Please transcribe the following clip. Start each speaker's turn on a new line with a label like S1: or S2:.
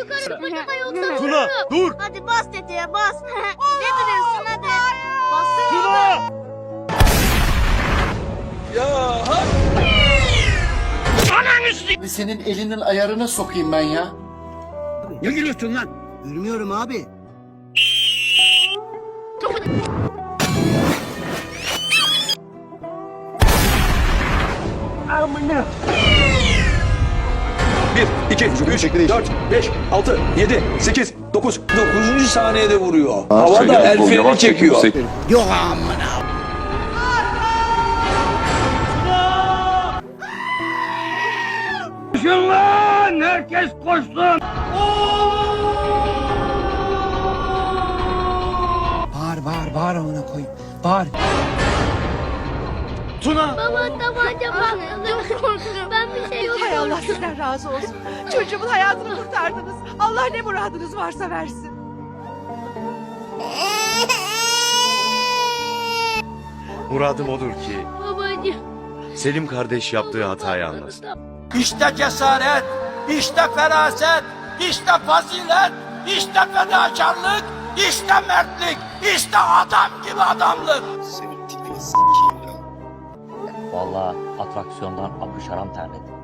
S1: yukarı patlama yoksa
S2: Tuna dur.
S1: Hadi bas tetiğe bas. ne duruyorsun hadi. Bassana.
S2: Tuna.
S3: Senin elinin ayarına sokayım ben ya.
S4: Ne gülüyorsun lan?
S5: Gülmüyorum abi.
S4: Bir, iki, üç, dört, beş, altı, yedi, sekiz, dokuz. Dokuzuncu saniyede vuruyor. Havada el freni çekiyor.
S5: Yok amına.
S4: Koşun lan! Herkes koşsun!
S5: Bağır bağır bağır amına koyayım. Bağır.
S2: Tuna.
S1: Baba tabanca patladı. Korktum.
S6: Allah sizden razı olsun. Çocuğumun hayatını kurtardınız. Allah ne muradınız varsa versin.
S2: Muradım odur ki
S1: Babacığım.
S2: Selim kardeş yaptığı hatayı anlasın.
S4: İşte cesaret, işte feraset, işte fazilet, işte fedakarlık, işte mertlik, işte adam gibi adamlık.
S7: Vallahi atraksiyondan apış aram terledim.